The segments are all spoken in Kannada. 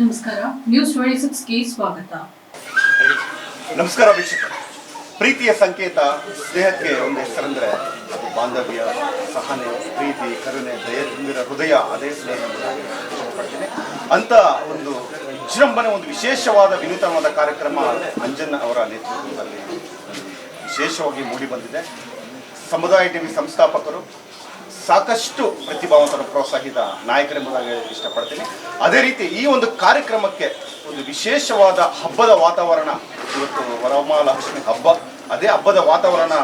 ನಮಸ್ಕಾರ. ನ್ಯೂಸ್ ಟ್ವೆಂಟಿ ಸಿಕ್ಸ್ಗೆ ಸ್ವಾಗತ. ನಮಸ್ಕಾರ ಅಭಿಷೇಕ ಪ್ರೀತಿಯ ಸಂಕೇತ ಸ್ನೇಹಕ್ಕೆ ಒಂದು ಹೆಸರಂದ್ರೆ ಬಾಂಧವ್ಯ, ಸಹನೆ, ಪ್ರೀತಿ, ಕರುಣೆ, ದಯ ತುಂಬಿರ ಹೃದಯ, ಅದೇ ಇಷ್ಟಪಡ್ತೀನಿ. ಅಂತ ಒಂದು ವಿಜೃಂಭಣೆ, ಒಂದು ವಿಶೇಷವಾದ ವಿನೂತನವಾದ ಕಾರ್ಯಕ್ರಮ ಅಂಜನ್ ಅವರ ನೇತೃತ್ವದಲ್ಲಿ ವಿಶೇಷವಾಗಿ ಮೂಡಿ ಬಂದಿದೆ. ಸಮುದಾಯ ಟಿವಿ ಸಂಸ್ಥಾಪಕರು ಸಾಕಷ್ಟು ಪ್ರತಿಭಾವಂತರ ಪ್ರೋತ್ಸಾಹಿತ ನಾಯಕರೆಂಬುದಾಗಿ ಇಷ್ಟಪಡ್ತೀನಿ. ಅದೇ ರೀತಿ ಈ ಒಂದು ಕಾರ್ಯಕ್ರಮಕ್ಕೆ ಒಂದು ವಿಶೇಷವಾದ ಹಬ್ಬದ ವಾತಾವರಣ, ಇವತ್ತು ವರಮಹಾಲಕ್ಷ್ಮಿ ಹಬ್ಬ. ಅದೇ ಹಬ್ಬದ ವಾತಾವರಣ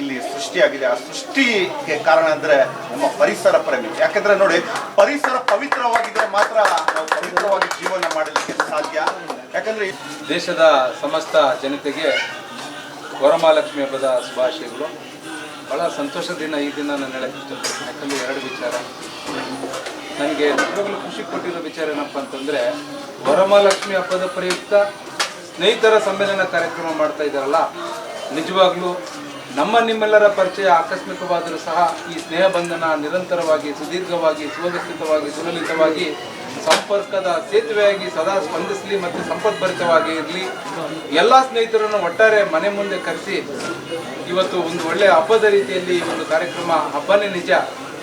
ಇಲ್ಲಿ ಸೃಷ್ಟಿಯಾಗಿದೆ. ಆ ಸೃಷ್ಟಿಗೆ ಕಾರಣ ಅಂದರೆ ನಮ್ಮ ಪರಿಸರ ಪ್ರೇಮಿ. ಯಾಕಂದ್ರೆ ನೋಡಿ, ಪರಿಸರ ಪವಿತ್ರವಾಗಿದ್ರೆ ಮಾತ್ರ ನಾವು ಪವಿತ್ರವಾಗಿ ಜೀವನ ಮಾಡಲಿಕ್ಕೆ ಸಾಧ್ಯ. ಯಾಕಂದ್ರೆ ದೇಶದ ಸಮಸ್ತ ಜನತೆಗೆ ವರಮಹಾಲಕ್ಷ್ಮಿ ಹಬ್ಬದ ಶುಭಾಶಯಗಳು. ಭಾಳ ಸಂತೋಷದಿಂದ ಈ ದಿನ ನಾನು ಹೇಳಕ್ಕೆ ಇಷ್ಟಪಡ್ತೀನಿ. ಯಾಕಂದರೆ ಎರಡು ವಿಚಾರ. ನನಗೆ ನಿಜವಾಗ್ಲೂ ಖುಷಿ ಕೊಟ್ಟಿರೋ ವಿಚಾರ ಏನಪ್ಪ ಅಂತಂದರೆ, ವರಮಹಾಲಕ್ಷ್ಮಿ ಹಬ್ಬದ ಪ್ರಯುಕ್ತ ಸ್ನೇಹಿತರ ಸಮ್ಮೇಳನ ಕಾರ್ಯಕ್ರಮ ಮಾಡ್ತಾ ಇದ್ದಾರಲ್ಲ, ನಿಜವಾಗ್ಲೂ ನಮ್ಮ ನಿಮ್ಮೆಲ್ಲರ ಪರಿಚಯ ಆಕಸ್ಮಿಕವಾದರೂ ಸಹ ಈ ಸ್ನೇಹ ಬಂಧನ ನಿರಂತರವಾಗಿ, ಸುದೀರ್ಘವಾಗಿ, ಸುವ್ಯವಸ್ಥಿತವಾಗಿ, ಸುಲಲಿತವಾಗಿ ಸಂಪರ್ಕದ ಸೇತುವೆಯಾಗಿ ಸದಾ ಸ್ಪಂದಿಸಲಿ ಮತ್ತು ಸಂಪದ್ಭರಿತವಾಗಿ ಇರಲಿ. ಎಲ್ಲ ಸ್ನೇಹಿತರನ್ನು ಒಟ್ಟಾರೆ ಮನೆ ಮುಂದೆ ಕರೆಸಿ. ಇವತ್ತು ಒಂದು ಒಳ್ಳೆಯ ಹಬ್ಬದ ರೀತಿಯಲ್ಲಿ ಒಂದು ಕಾರ್ಯಕ್ರಮ ಹಬ್ಬನೇ ನಿಜ.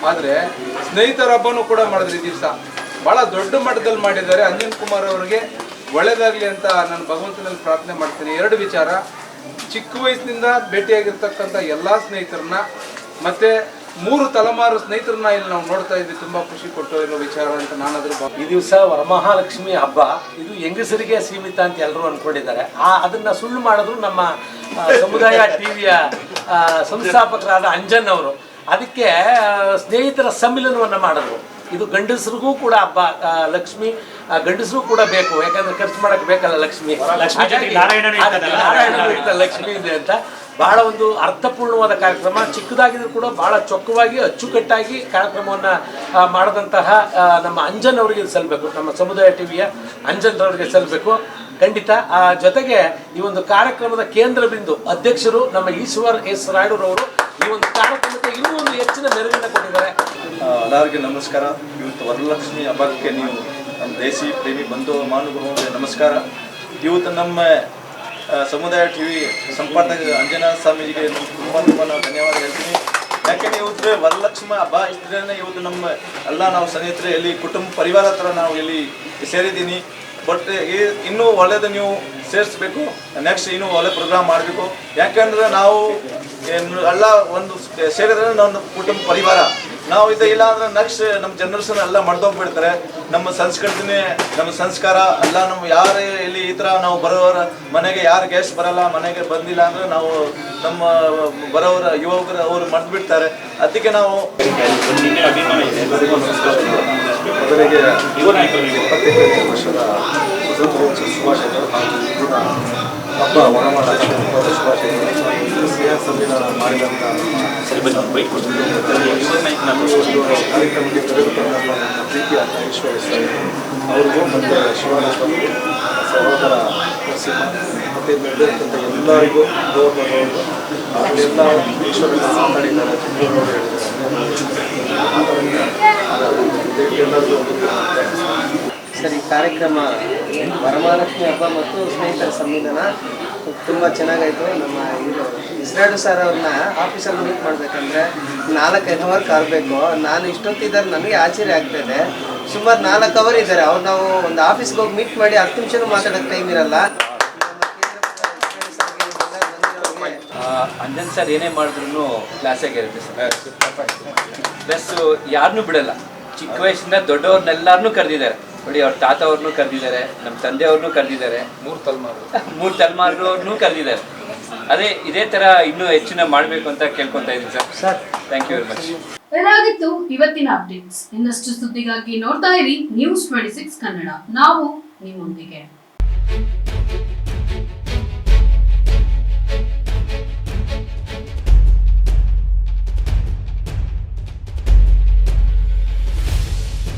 ಆದರೆ ಸ್ನೇಹಿತರ ಹಬ್ಬನೂ ಕೂಡ ಮಾಡಿದ್ರೆ ದಿವಸ. ಭಾಳ ದೊಡ್ಡ ಮಟ್ಟದಲ್ಲಿ ಮಾಡಿದ್ದಾರೆ. ಅಂಜನ್ ಕುಮಾರ್ ಅವರಿಗೆ ಒಳ್ಳೇದಾಗಲಿ ಅಂತ ನಾನು ಭಗವಂತನಲ್ಲಿ ಪ್ರಾರ್ಥನೆ ಮಾಡ್ತೀನಿ. ಎರಡು ವಿಚಾರ. ಚಿಕ್ಕ ವಯಸ್ಸಿನಿಂದ ಭೇಟಿಯಾಗಿರ್ತಕ್ಕಂಥ ಎಲ್ಲ ಸ್ನೇಹಿತರನ್ನ, ಮತ್ತೆ ಮೂರು ತಲೆಮಾರು ಸ್ನೇಹಿತರನ್ನ ಇಲ್ಲಿ ನಾವು ನೋಡ್ತಾ ಇದ್ವಿ. ತುಂಬಾ ಖುಷಿ ಕೊಟ್ಟು ಇರೋ ವಿಚಾರ ಅಂತ ನಾನು ಅದ್ರ ಈ ದಿವಸ ವರಮಹಾಲಕ್ಷ್ಮಿ ಹಬ್ಬ. ಇದು ಹೆಂಗಸರಿಗೆ ಸೀಮಿತ ಅಂತ ಎಲ್ಲರೂ ಅನ್ಕೊಂಡಿದ್ದಾರೆ. ಆ ಅದನ್ನ ಸುಳ್ಳು ಮಾಡಿದ್ರು ನಮ್ಮ ಸಮುದಾಯ ಟಿವಿಯ ಸಂಸ್ಥಾಪಕರಾದ ಅಂಜನ್ ಅವರು. ಅದಕ್ಕೆ ಸ್ನೇಹಿತರ ಸಮ್ಮಿಲನವನ್ನ ಮಾಡಿದ್ರು. ಇದು ಗಂಡಸರಿಗೂ ಕೂಡ ಹಬ್ಬ ಲಕ್ಷ್ಮಿ ಗಂಡಸರು ಕೂಡ ಬೇಕು. ಯಾಕಂದ್ರೆ ಖರ್ಚು ಮಾಡಕ್ ಬೇಕಲ್ಲ ಲಕ್ಷ್ಮಿ. ಲಕ್ಷ್ಮಿ ಇದೆ ಅಂತ. ಬಹಳ ಒಂದು ಅರ್ಥಪೂರ್ಣವಾದ ಕಾರ್ಯಕ್ರಮ. ಚಿಕ್ಕದಾಗಿದ್ರು ಕೂಡ ಬಹಳ ಚೊಕ್ಕವಾಗಿ, ಅಚ್ಚುಕಟ್ಟಾಗಿ ಕಾರ್ಯಕ್ರಮವನ್ನು ಮಾಡಿದಂತಹ ನಮ್ಮ ಅಂಜನ್ ಅವರಿಗೆ ಸಲ್ಲಬೇಕು ನಮ್ಮ ಸಮುದಾಯ ಟಿವಿಯ ಅಂಜನ್ ಅವರಿಗೆ ಸಲ್ಲಬೇಕು ಖಂಡಿತ, ಆ, ಜೊತೆಗೆ ಈ ಒಂದು ಕಾರ್ಯಕ್ರಮದ ಕೇಂದ್ರ ಬಿಂದು ಅಧ್ಯಕ್ಷರು ನಮ್ಮ ಈಶ್ವರ್ ಎಸ್ ರಾಯ್ಡೂರವರು ಈ ಒಂದು ಕಾರ್ಯಕ್ರಮಕ್ಕೆ ಇನ್ನೂ ಒಂದು ಹೆಚ್ಚಿನ ಮೆರುಗನ್ನು ಕೊಟ್ಟಿದ್ದಾರೆ. ಎಲ್ಲರಿಗೆ ನಮಸ್ಕಾರ. ಇವತ್ತು ವರಲಕ್ಷ್ಮಿ ಹಬ್ಬಕ್ಕೆ ನೀವು ನಮ್ಮ ದೇಸಿ ಪ್ರೇಮಿ ಬಂಧು ಮಾನುಭವರಿಗೆ ನಮಸ್ಕಾರ. ಇವತ್ತು ನಮ್ಮ ಸಮುದಾಯ ಟಿ ವಿ ಸಂಪಾದಕ ಅಂಜನಾ ಸ್ವಾಮೀಜಿಗೆ ತುಂಬ ತುಂಬ ನಾವು ಧನ್ಯವಾದ ಹೇಳ್ತೀನಿ. ಯಾಕೆಂದ್ರೆ ಇವತ್ತು ವರಲಕ್ಷ್ಮ ಹಬ್ಬ ಇಷ್ಟೇ ಇವತ್ತು ನಮ್ಮ ಎಲ್ಲ ನಾವು ಸ್ನೇಹಿತರೆ ಇಲ್ಲಿ ಕುಟುಂಬ ಪರಿವಾರ ಹತ್ರ ನಾವು ಇಲ್ಲಿ ಸೇರಿದ್ದೀನಿ. ಬಟ್ ಇನ್ನೂ ಒಳ್ಳೇದು ನೀವು ಸೇರಿಸ್ಬೇಕು ನೆಕ್ಸ್ಟ್ ಇನ್ನೂ ಒಳ್ಳೆ ಪ್ರೋಗ್ರಾಮ್ ಮಾಡಬೇಕು. ಯಾಕೆಂದ್ರೆ ನಾವು ಎಲ್ಲ ಒಂದು, ಸೇರಿದ್ರೆ ನಮ್ಮ ಕುಟುಂಬ ಪರಿವಾರ. ನಾವು ಇದು ಇಲ್ಲ ಅಂದ್ರೆ ನೆಕ್ಸ್ಟ್ ನಮ್ಮ ಜನರೇಷನ್ ಎಲ್ಲ ಮಡ್ದೋಗ್ಬಿಡ್ತಾರೆ ನಮ್ಮ ಸಂಸ್ಕೃತಿನೇ ನಮ್ಮ ಸಂಸ್ಕಾರ ಎಲ್ಲ ನಮ್ಮ ಯಾರೇ ಇಲ್ಲಿ ಈ ಥರ ನಾವು ಬರೋರ ಮನೆಗೆ ಯಾರು ಗೆಸ್ಟ್ ಬರಲ್ಲ ಮನೆಗೆ ಬಂದಿಲ್ಲ ಅಂದ್ರೆ ನಾವು ನಮ್ಮ ಬರೋರ ಯುವಕರು ಅವರು ಮಡ್ದು ಬಿಡ್ತಾರೆ ಅದಕ್ಕೆ ನಾವು ಇಪ್ಪತ್ತೈದು ವರ್ಷದ ಸ್ವತಂತ್ರೋತ್ಸವ ಶುಭಾಶಯಗಳು ಹಾಗೂ ಇಂದಿನ ಹಬ್ಬ ಹಬ್ಬದ ಶುಭಾಶಯಗಳು ಸಮ್ಮೇಳನ ಮಾಡಿದಂಥ ಕಾರ್ಯಕ್ರಮಕ್ಕೆ ಕರೆದುಕೊಂಡ ನಮ್ಮ ಪ್ರೀತಿಯ ಸ್ವಾಮಿ ಅವ್ರಿಗೂ ಮತ್ತು ಶಿವರಾಜ್ ಸಹೋದರ ಮತ್ತು ನಡೆದಿರ್ತಕ್ಕಂಥ ಎಲ್ಲರಿಗೂ ಗೌರವದವರು ಎಲ್ಲ ಈಶ್ವರನ ಮಾತಾಡಿದ್ದಾರೆ ಸರಿ ಒಂದು ಕಾರ್ಯಕ್ರಮ ವರಮಹಾಲಕ್ಷ್ಮಿ ಹಬ್ಬ ಮತ್ತು ಸ್ನೇಹಿತರ ಸಂವಿಧಾನ ತುಂಬ ಚೆನ್ನಾಗಾಯಿತು. ನಮ್ಮ ಇದು ಇಸ್ರಾಡು ಸರ್ ಅವ್ರನ್ನ ಆಫೀಸಲ್ಲಿ ಮೀಟ್ ಮಾಡಬೇಕಂದ್ರೆ ನಾಲ್ಕೈದು ಅವರ್ ಕಾರ್ಬೇಕು ನಾನು ಇಷ್ಟೊತ್ತಿದ್ದಾರೆ ನನಗೆ ಆಶ್ಚರ್ಯ ಆಗ್ತಾಯಿದೆ ಸುಮಾರು ನಾಲ್ಕು ಅವರ್ ಇದ್ದಾರೆ. ಅವ್ರು ನಾವು ಒಂದು ಆಫೀಸ್ಗೆ ಹೋಗಿ ಮೀಟ್ ಮಾಡಿ ಹತ್ತು ನಿಮಿಷನೂ ಮಾತಾಡೋಕ್ಕೆ ಟೈಮ್ ಇರಲ್ಲ. ಅಂಜನ್ ಸರ್ ಏನೇ ಮಾಡಿದ್ರು ಕ್ಲಾಸಾಗಿ ಇರುತ್ತೆ ಸರ್ ಪ್ಲಸ್ ಯಾರನ್ನೂ ಬಿಡಲ್ಲ. ಚಿಕ್ಕ ವಯಸ್ಸಿಂದ ದೊಡ್ಡವ್ರನ್ನೆಲ್ಲರನ್ನೂ ಕರೆದಿದ್ದಾರೆ. ನೋಡಿ ಅವ್ರ ತಾತ ಅವ್ರನ್ನೂ ಕರೆದಿದ್ದಾರೆ ನಮ್ಮ ತಂದೆಯವ್ರನ್ನೂ ಕರೆದಿದ್ದಾರೆ. ಮೂರು ತಲೆಮಾರು. ಮೂರು ತಲೆಮಾರವ್ರನ್ನೂ ಕರೆದಿದ್ದಾರೆ. ಅದೇ ಇದೇ ತರ ಇನ್ನೂ ಹೆಚ್ಚಿನ ಮಾಡಬೇಕು ಅಂತ ಕೇಳ್ಕೊತಾ ಇದ್ದೀನಿ sir. Thank you very much ಇದಾಗಿತ್ತು ಇವತ್ತಿನ ಅಪ್ಡೇಟ್ಸ್. ಇನ್ನಷ್ಟು ಸುದ್ದಿಗಾಗಿ ನೋಡ್ತಾ ಇರಿ ನ್ಯೂಸ್ ಟ್ವೆಂಟಿ ಸಿಕ್ಸ್ ಕನ್ನಡ ನಾವು ನಿಮ್ಮೊಂದಿಗೆ.